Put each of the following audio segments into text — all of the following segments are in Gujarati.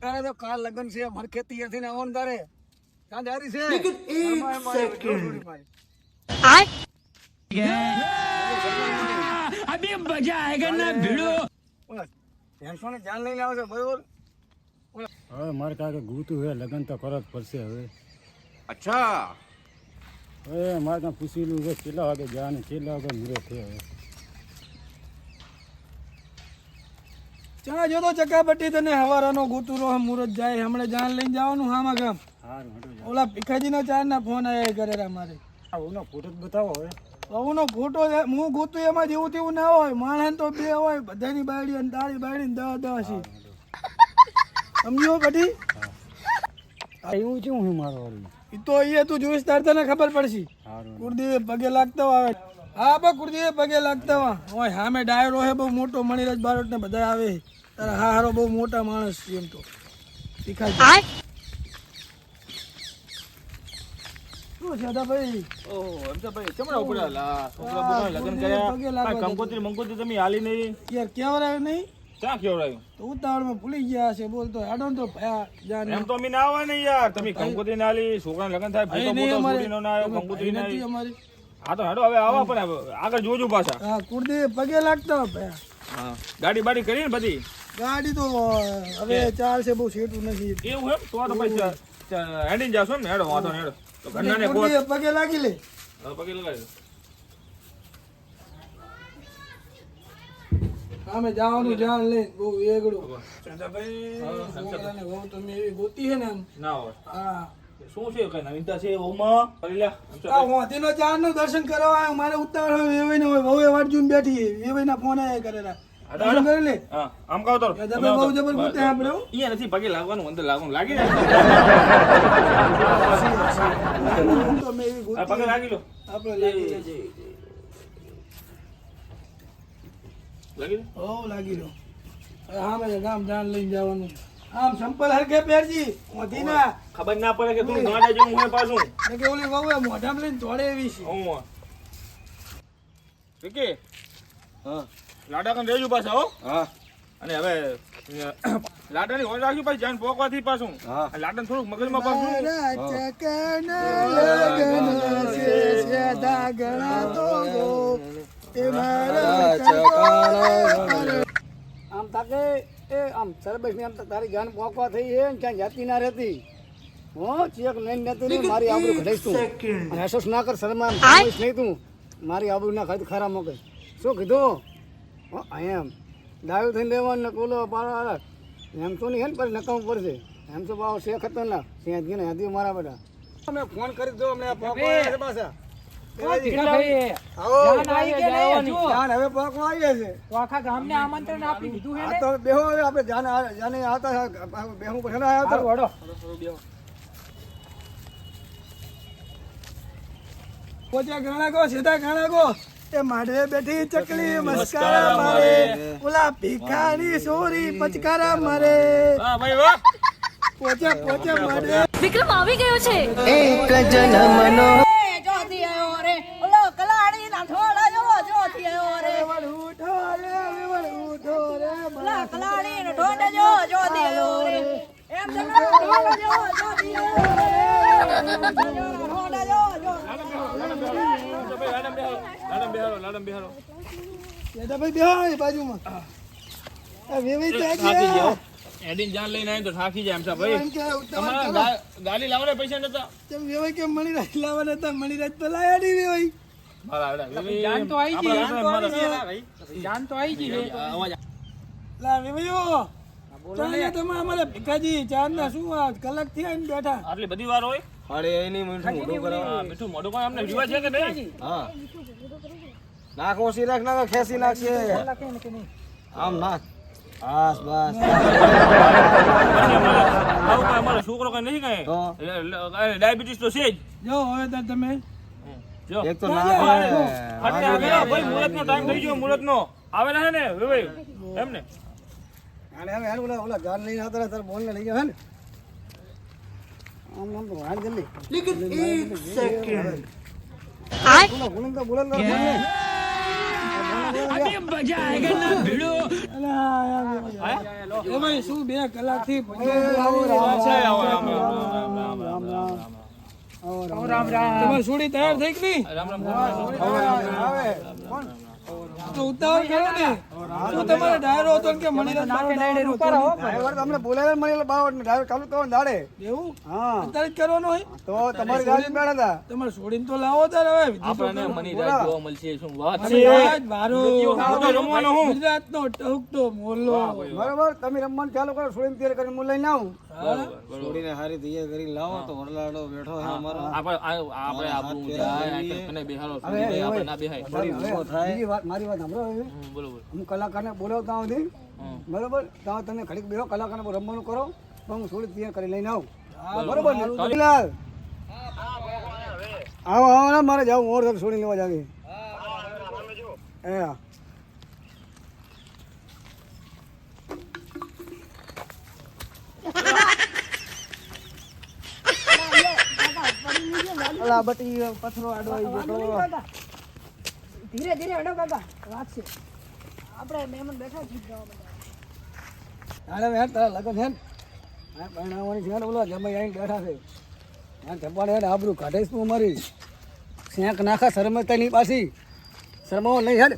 તારે તો કાલ લગન છે મારે ખેતી હતી ને આવવાનું તારે. ત્યાં જારી છે. એમાં એ જોડોડી ભાઈ. ઓલા ભેંસોને જાન લઈને આવશે બરોબર? હવે મારે કાંઈક ગૂતું હે લગન તો કરત પડશે હવે. અચ્છા. હવે મારે ત્યાં પૂછેલું છે કેટલા વાગે જવાનું કેટલા વાગે મૂરે છે હવે? ચા જો તો ચકાપટ્ટી તને હવારાનો ગોતુરો મુરત જાય હમણે જાન લઈને જવાનું હામાં ગામ ઓલા ભીખાજીના ચાર ના ફોન આયા ઘરે મારે. ઓનો ફોટો બતાવો હવે. બહુનો ફોટો હું ગોતું એમાં જેવું તેવું ના હોય. માણસ તો બે હોય બધાની બાયડી અને તારી બાયડી દહ દહ છે સમજો બધી? એવું શું હું મારો એ તો એ તું જોઈશ તાર તને ખબર પડશે. કુરદી પગે લાગતો આવે. હા બા કુરદીએ પગે લાગતા વા હોય સામે ડાયરો હે બહુ મોટો મણિરાજ બારોટ ને બધા આવે તારા હા હારો બહુ મોટા માણસ છે એમ તો. ભીખાજી શું છે દાદાભાઈ ઓહો એમ તો ભાઈ ચમડા ઉપડ્યા? લા છોકરા બોલા લગન કર્યા. પગે કંકોત્રી મંકોત્રી તમે હાલી નહીં યાર કેવરાય નહીં? ક્યાં કેવડાયું તો ઉતાવળમાં ભૂલી ગયા છે બોલતો આડો તો ભયા જાન એમ તો અમે ના આવે ને યાર. તમે કંકોત્રી ના હાલી છોકરા લગન થાય ભૂતો અમારે. ના આવ્યો કંકોત્રી ના અમારી. હા તો હેડો હવે આવા પણ આગળ જોજો પાછા. હા કુરદી પગે લાગતા હા. ગાડી બાડી કરી ને બધી? ગાડી તો હવે ચાલશે બહુ સેટું નથી. એવું એમ? તો તો પછી હેડીને જાશો ને? હેડો વાંધો હેડો. તો ઘરના કોટ પગે લાગી લે. પગે લગાડી દો. જવાનું જાણ લે બહુ વેગડું છોકરાને તમે એવી ગોતી છે ને આમ ના હોય. હા. શું છે કઈ નવીનતા છે ઓમાં કરી લે. એમ છે ચારનું દર્શન કરવા આવ્યો મારે ઉતાવળ હોય વેવાઈને હોય બહુ વાટ જોઈને બેઠી વેવાઈના ફોન આયા કરેલા. દર્શન કરી લે. આમ કહો તો. દાદાભાઈ બહુ જબર આપણે અહીંયા નથી પગે લાગવાનું અંદર લાગવાનું. લાગી જાય તો એવી ગોતી પગે લાગી લો. આપણે લાગી લે. લાગી લો? લાગી રહ્યો હવે સામે ગામ જાણ લઈને જવાનું. આમ સંપલ હરકે પહેરજી મોધી ના ખબર ના પડે કે તું ગાડા જેવું હોય પાછું. ને કે ઓલી વહુ મોઢામાં લઈને દોડે એવી છે. હું વિકી હા. લાડા કન રેજો પાછા હો. હા. અને હવે લાડાની હોળ રાખ્યું પાછી જાન પોકવાથી પાછું. હા. લાડાને થોડુંક મગજમાં પાછું. આમ તાકે એ આમ સરબસની આમ તારી જાન પોકવા થઈ છે ક્યાં જાતી ના રહેતી. હો ચેક નહીં નતું ને મારી આબરૂ ઘટાઈશ તું ના કર શરમા નહીં તું. મારી આબરૂ ના ખાઈ ખરા મોકે શું કીધું? હો એમ. ડાયું થઈને લેવાનું ને કોલો પાડો એમ તો નહીં પર નકામ પડશે. એમ તો બાવ છે ખતરનાક. ત્યાં ગયો ને હદી મારા બેટા. તમે ફોન કરી દો અમને પાછા. હવે પોકવા આવીએ છે. આખા ગામને આમંત્રણ આપી દીધું હે આ તો બેહો આપણે જાને જાને આવતા બેહું પછી ના આવતા વડો પોચા ગાણા ગો સીધા ગો. એ માડવે બેઠી ચકલી મસ્કારા મારે. ઓલા ભીખાની સોરી પચકારા મારે. હા ભાઈ વાહ પોચા પોચા માડવે વિક્રમ આવી ગયો છે. જોતી આયો રે ઓલો કલાડી ના થોડા જો જોતી આયો રે વેવણ ઉઠો રે વેવણ ઉઠો રે ઓલા કલાડી નો ઠોડા જો જોતી આયો રે એમ જગા ઠોડા જો જોતી આયો રે જો જો લાડમ બેહારો લાડમ બેહારો બાજુમાં ભાઈ જાન તો આવી ગઈ અમારે ભીખાજી ચાર ના શું કલાક ને બેઠા આટલી બધી વાર હોય? અરે એની મીઠું મોઢું કરો હા, મીઠું મોઢું કોઈ અમને રિવાજ છે કે નહીં? હા. નાખો ઓછી રાખ નાખ ખેંચી નાખશે. આમ નાખ. બસ બસ. આવું કાંઈ અમારો છોકરો કઈ નહીં કઈ? ડાયાબિટીસ તો છે જ. જો હવે તો તમે. જો. એક તો. એટલે હવે ટાઈમ થઈ ગયો મુહૂર્તનો આવેલા હે ને વેવાઈ એમ ને અરે હવે ઓલા ઓલા ગાન લઈને આવતા તાર બોલ ને લઈ ગયો હે ને. આમ एक सेकंड શું બે તમારી સુડી તૈયાર થઈ ગઈ ઉતાવળ કરો ને શું તમારે ડાયરો હતો કે મણીરાજ મારો ડાયરો હતો. ને? તમને બોલાવે મને એટલે ને ડ્રાઈવર ચાલુ કરો દાડે. એવું? હા. અત્યારે જ કરવાનો હોય? તો તમારી ગાડી બેઠા હતા. તમારે છોડીને તો લાવો તારે હવે આપણને મનીરાજ જોવા મળશે શું વાત છે? મણીરાજ મારો રમવાનો હું. ગુજરાતનો ટહુકતો મોરલો બરોબર તમે રમવાનું ચાલુ કરો છોડીને તૈયાર કરીને હું લઈને આવું. છોડીને હારી તૈયાર કરી લાવો તો વરલાડો બેઠો છે અમારો આપણે આપણે જાય આ બેહાડો આપણે ના બેહાય હવે વાત મારી વાત સાંભળો હવે. બોલો બોલો હું કલાકારને બોલાવતા સુધી બરોબર ત્યાં તમે ઘડીક બેહો કલાકારને રમવાનું કરો તો હું સોડી તૈયાર કરી લઈને આવું બરોબર ને. આવો આવો ને મારે જવું ઓર છોડી લેવા જાવી એ હા. અલા બટી પથરો આડો આવી ગયો ધીરે ધીરે અડો કાકા વાત છે. આપણે મહેમાન બેઠા છીએ જવા બધા હાલે હેડ તારા લગન હેડ હા પરણાવવાની છે ને બોલો જમાઈ આવીને બેઠા છે. હા જમવાને હેડ આબરું કાઢીશ તું અમારી. સેંક નાખા શરમતા ની પાછી. શરમાવો નહીં હેડ.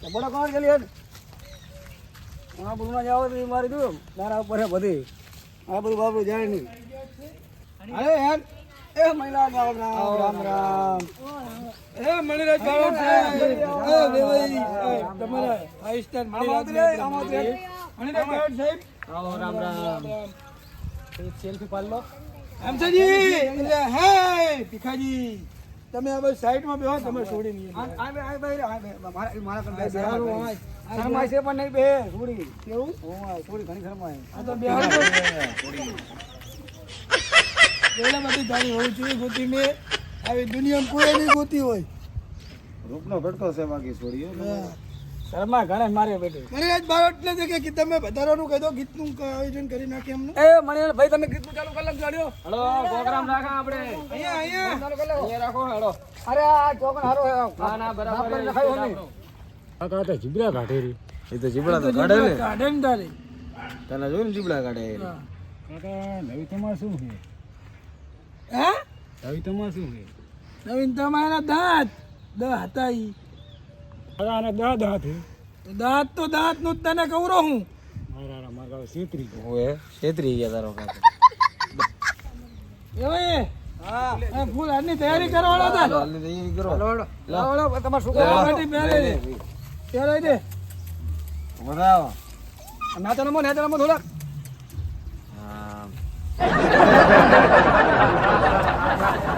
ધપાડો કોણ ગયેલી હેડ? આબરું ના જાવ મારી દઉં તારા ઉપર હે બધી. બધું બાબરું જાય નહીં. અરે હેડ. એ મહિલા રામ રામ રામ. રામ. એ મણીરાજ બાળક છે એ વેવાઈ તમારા ફાઈવ સ્ટાર મણીરાજ ને આપણે સાહેબ આવો રામ રામ. સેલ્ફી પાડ લો હમસજી એટલે હે ભીખાજી. તમે હવે બસ સાઈડમાં બેહો તમે છોડી નહીં. આ આ બે આ બે મારા મારા કન શરમાય છે પણ નહીં બે છોડી. કેવું? છોડી ઘણી શરમાય આ તો બેહાર પહેલા બધી તારી હોવી જોઈએ ગોતી મેં. આવી દુનિયામાં કોઈ નહીં ગોતી હોય. રૂપનો ભટકો છે બાકી છોડીઓ શરમાય ઘણે મારે બેટી. મને આજ બાર એટલે છે કે તમે વધારાનું કહી દો ગીતનું આયોજન કરી નાખે એમનું. એ મને ભાઈ તમે ગીતનું ચાલુ કરી લખ ગાડીઓ હલો પ્રોગ્રામ રાખા આપણે. અહીંયા અહીંયા. ચાલુ કરી અહીંયા રાખો હેડો અરે આ ચોકન હારો ના ના બરાબર લખાયો નહીં કાકા તો જીબડા કાઢેરી એ તો જીબડા તો કાઢે ને. કાઢે ને તારી. તને જોયું ને જીબડા કાઢે કાકા નવી તમાર શું છે? હે? નવી તમાર શું છે? નવીન તમારા દાંત. દ હતા ઈ. કાકા આને દાદ હાથે. તો દાંત તો દાંતનું જ તને કવરો હું. મારા મારા છેતરી ઓએ છેતરી ગયા તારો કાકો. એ ભાઈ હા ફૂલ આજની તૈયારી કરવાના હતા હાલની તૈયારી કરો. લાવડો લાવડો તમાર શું માટે પહેરે દે પહેરાઈ દે બધા ના તો નમો નાચો નમો થોડા હા કાકા હું તો ગમે તો બધી વાત કે હું ગોતું એ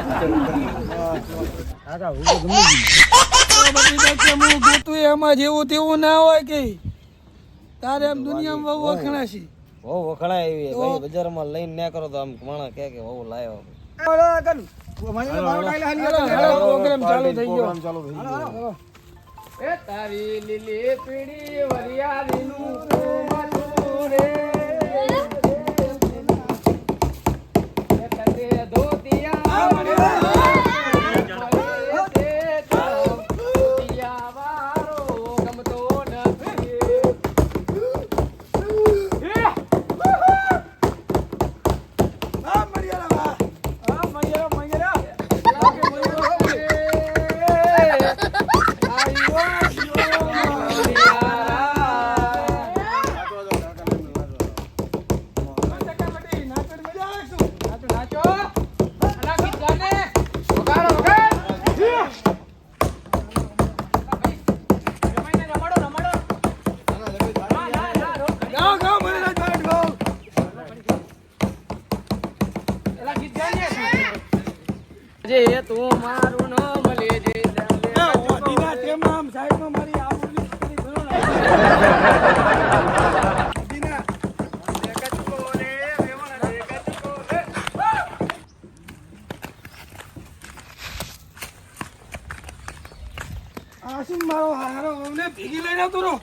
એમાં કે દુનિયામાં બહુ વખણાશી બહુ વખણાય બજારમાં લઈને ના કરો તો આમ માણસ કે પ્રોગ્રામ ચાલુ થઈ ગયો એ તારી લીલી પીળી વરિયાળીનું તું મારું નામ લેજે સાઈડમાં મારી આ મુરલી કરી ભરો ને. દીના. મારો હારો વહુને ભેગી લઈને આવતો રહો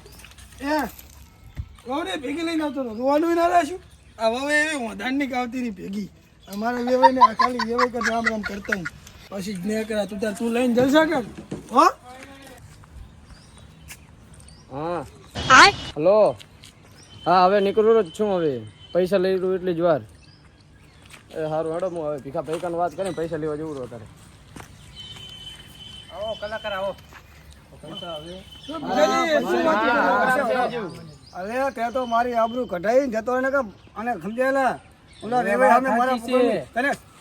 એ. વહુને ભેગી લઈને આવતો રહો રોવાનું ના રહેશું આ વહુ એવી વધારની કાવતી ની ભેગી. અમારા વેવાઈને આ ખાલી વેવાઈ રામ રામ કરતા હું પછી જ તું તું લઈને જલસા કર હા? હા. હલો. હા હવે નીકળું છું હવે. પૈસા લઈ રહ્યું એટલી જ વાર. એ સારું હેડો હું હવે ભીખા ભૈકાની વાત કરીને પૈસા લેવા જવું રહ્યો તારે. આવો કલાકાર આવો. તો મારી આબરૂ કઢાઈ જતો એને કે અને સમજાયેલા? રેવાઈ અમે મારા તને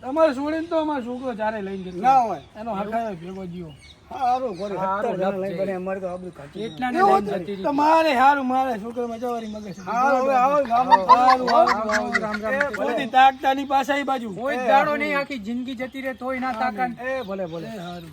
તમારે છોડીને તો અમારો છોકરો જ્યારે લઈને જતો ના હોય. એનો હકાયો ભેગો જીવો. તમારે હારું મારે છોકરો મજાવારી મગજ બધી તાકતા ની પાસે બાજુ કોઈ દાડો નહીં આખી જિંદગી જતી રહે તોય ના તાકાત. ભલે ભલે. હારું.